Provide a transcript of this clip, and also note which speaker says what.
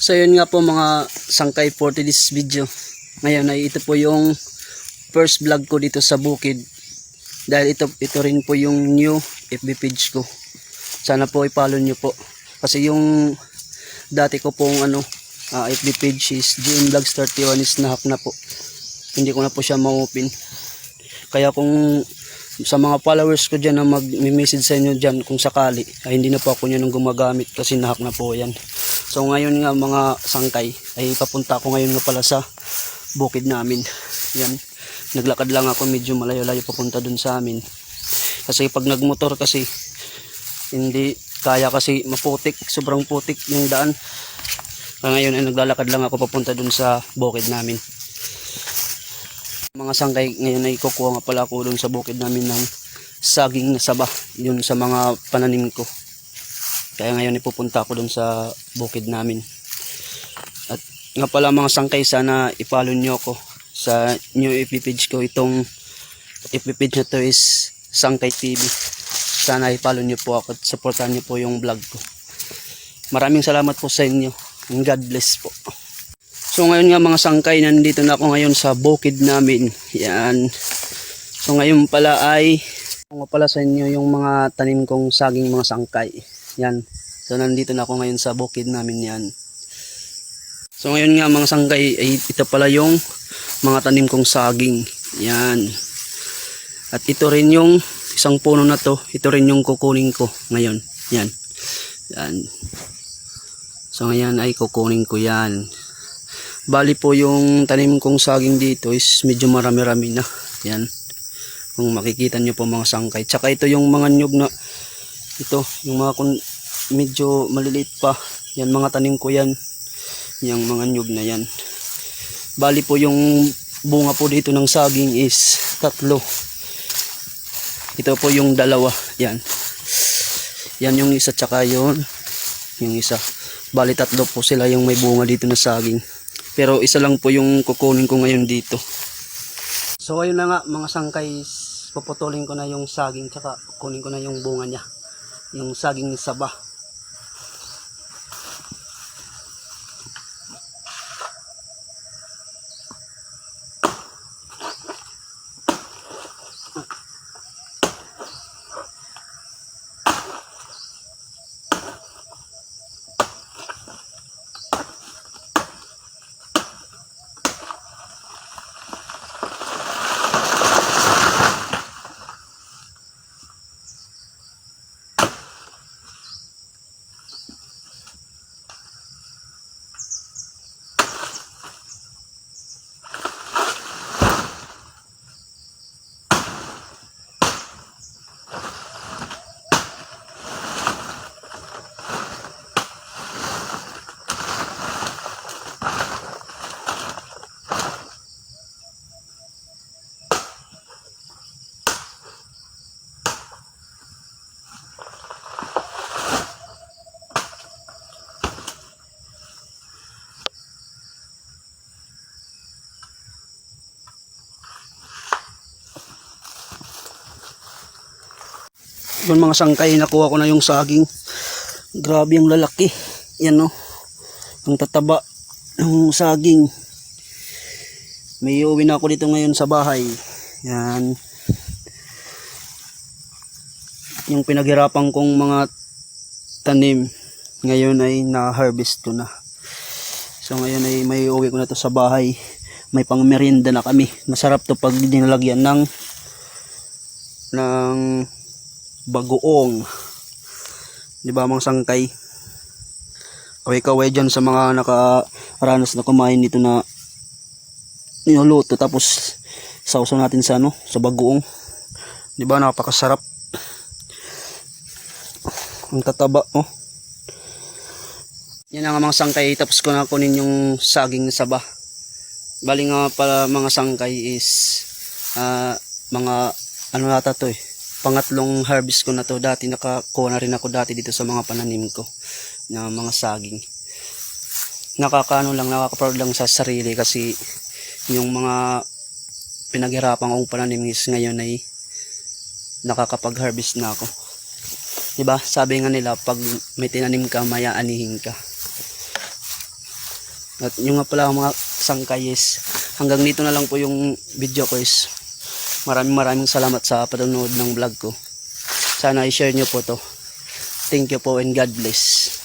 Speaker 1: So yun nga po mga sangkay for this video. Ngayon ay ito po yung first vlog ko dito sa bukid. Dahil ito, ito rin po yung new FB page ko. Sana po i-follow nyo po. Kasi yung dati ko pong ano, ah, FB page is GM Vlogs 31 is nahak na po. Hindi ko na po siya ma-open. Kaya kung sa mga followers ko dyan na mag-message sa inyo dyan kung sakali ay hindi na po ako nung gumagamit kasi nahak na po yan so ngayon nga mga sangkay ay papunta ako ngayon nga pala sa bukid namin. Yan. Naglakad lang ako medyo malayo-layo papunta dun sa amin. Kasi pag nagmotor kasi hindi kaya kasi maputik sobrang putik yung daan. Kaya ngayon ay naglalakad lang ako papunta dun sa bukid namin. Mga sangkay ngayon ay kukuha nga pala ako doon sa bukid namin ng saging na saba yun sa mga pananim ko kaya ngayon ipupunta ako doon sa bukid namin at nga pala mga sangkay sana ipalo nyo ako sa new FB page ko itong FB page na to is Sangkay TV sana ipalo nyo po ako at supportan nyo po yung vlog ko maraming salamat po sa inyo God bless po So ngayon nga mga sangkay, nandito na ako ngayon sa bukid namin. Yan. So ngayon pala ay, nga pala sa inyo yung mga tanim kong saging mga sangkay. Yan. So nandito na ako ngayon sa bukid namin yan. So ngayon nga mga sangkay, ay ito pala yung mga tanim kong saging. Yan. At ito rin yung isang puno na to. Ito rin yung kukunin ko ngayon. Yan. Yan. So ngayon ay kukunin ko yan. Bali po yung tanim kong saging dito is medyo marami-rami na. Yan. Kung makikita nyo po mga sangkay. Tsaka ito yung mga nyug na ito, yung mga kun, medyo maliliit pa. Yan mga tanim ko yan. Yung mga nyug na yan. Bali po yung bunga po dito ng saging is tatlo. Ito po yung dalawa. Yan. Yan yung isa tsaka yun. Yung isa. Bali tatlo po sila yung may bunga dito na saging. Pero isa lang po yung kukunin ko ngayon dito. So ayun na nga mga sangkay, puputulin ko na yung saging tsaka kunin ko na yung bunga niya. Yung saging saba. Yun mga sangkay, nakuha ko na yung saging. Grabe yung lalaki. Yan no. Ang tataba ng saging. May uwi na ako dito ngayon sa bahay. Yan. Yung pinaghirapan kong mga tanim. Ngayon ay na-harvest ko na. So ngayon ay may uwi ko na to sa bahay. May pang merienda na kami. Masarap to pag dinalagyan ng ng bagoong. Di ba mga sangkay? Kaway-kaway dyan sa mga nakaranas na kumain nito na niluluto tapos sausaw natin sa ano, sa bagoong. Di ba napakasarap. Ang tataba, oh. Yan ang mga sangkay tapos ko na kunin yung saging na saba. Bali nga pala mga sangkay is ah, mga ano nata to eh pangatlong harvest ko na to dati nakakuha na rin ako dati dito sa mga pananim ko na mga saging. Nakakaano lang nakaka-proud lang sa sarili kasi yung mga pinaghirapan kong pananim is ngayon ay nakakapag-harvest na ako. Diba? Sabi nga nila pag may tinanim ka maya anihin ka. At yung nga pala mga sangkay is hanggang dito na lang po yung video ko is maraming maraming salamat sa panonood ng vlog ko. Sana i-share nyo po to. Thank you po and God bless.